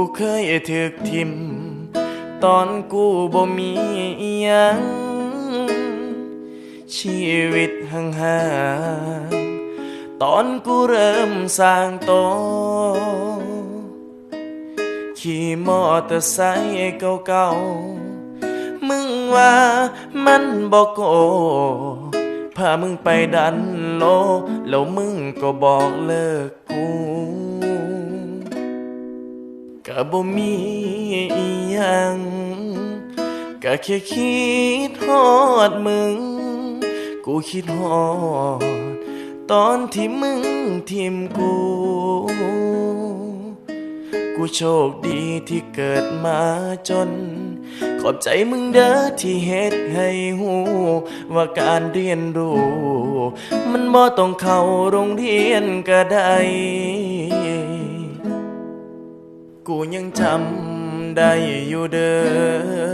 กูเคยถึกทิม ตอนกูบ่มีอิหยังชีวิตห่างๆตอนกูเริ่มสร้างโต ขี่มอเตอร์ไซค์เก่าๆ มึงว่ามันบอกโกพามึงไปดันโล แล้วมึงก็บอกเลิก ก็บ่มีอีหยังก็แค่คิดฮอดมึง กูคิดฮอด ตอนที่มึงทิมกู กูโชคดีที่เกิดมาจน ขอบใจมึงเด้อที่เฮ็ดให้หูว่าการเรียนรู้ มันบ่ต้องเข้าโรงเรียนก็ได้ กูยังจำได้อยู่เด้อ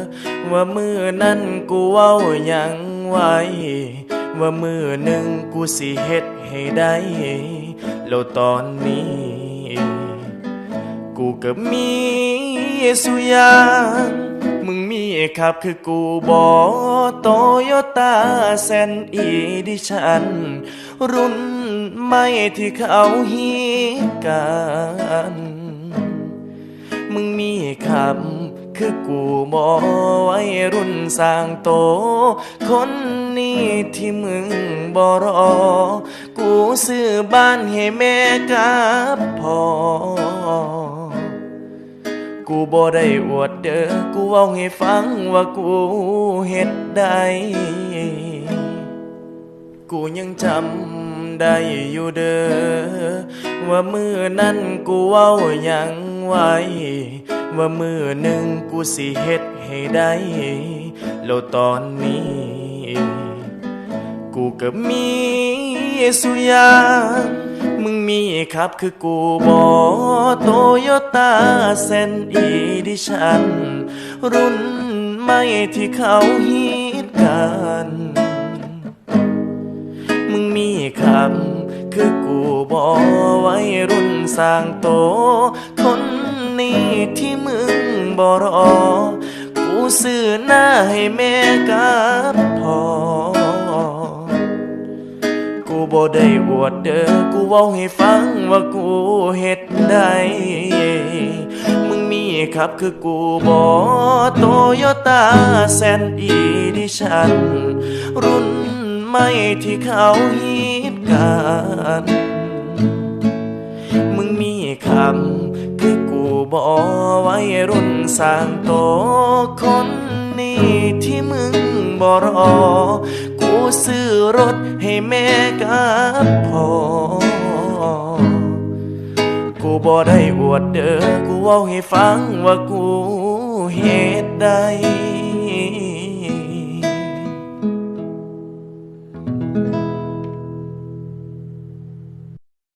ว่ามือนั้นกูเว้ายังไว้ ว่ามือหนึ่งกูสิเฮ็ดให้ได้แล้วตอนนี้ กูก็มีสุยางมึงมีขับคือกูบอโตโยต้าแซนอีดิชัน รุ่นใหม่ที่เขาฮีกัน มึงมีคำ คือกูบอไว้รุ่นสร้างโต คนนี้ที่มึงบอรอ กูซื้อบ้านให้แม่กับพ่อ กูบ่ได้อวดเด้อ กูเว้าให้ฟังว่ากูเฮ็ดได้กูยังจำได้อยู่เด้อ ว่ามือนั้นกูเว้ายังไว้ ว่ามือหนึ่งกูสิเฮ็ดให้ได้แล้วตอนนี้ กูก็มีสุยางมึงมีครับคือกูบอโตโยต้าเซนอีดิชันรุ่นใหม่ที่เขาฮิตกัน มึงมีคำ คือกูบอไว้รุ่นสร้างโต คนนี้ที่มึงบอรอ กูซื้อหน้าให้แม่กับพ่อ กูบ่ได้อวดเด้อกูเว้าให้ฟังว่ากูเฮ็ดได้มึงมีครับคือกูบอโตโยต้าแซนอีดิชัน รุ่นใหม่ที่เขาฮิต กันมึงมีคำคือกูบอไว้รุ่นสร้างโตคนนี้ที่มึงบอรอ กูซื้อรถให้แม่กับพ่อกูบ่ได้อวดเด้อกูเว้าให้ฟังว่ากูเฮ็ดได้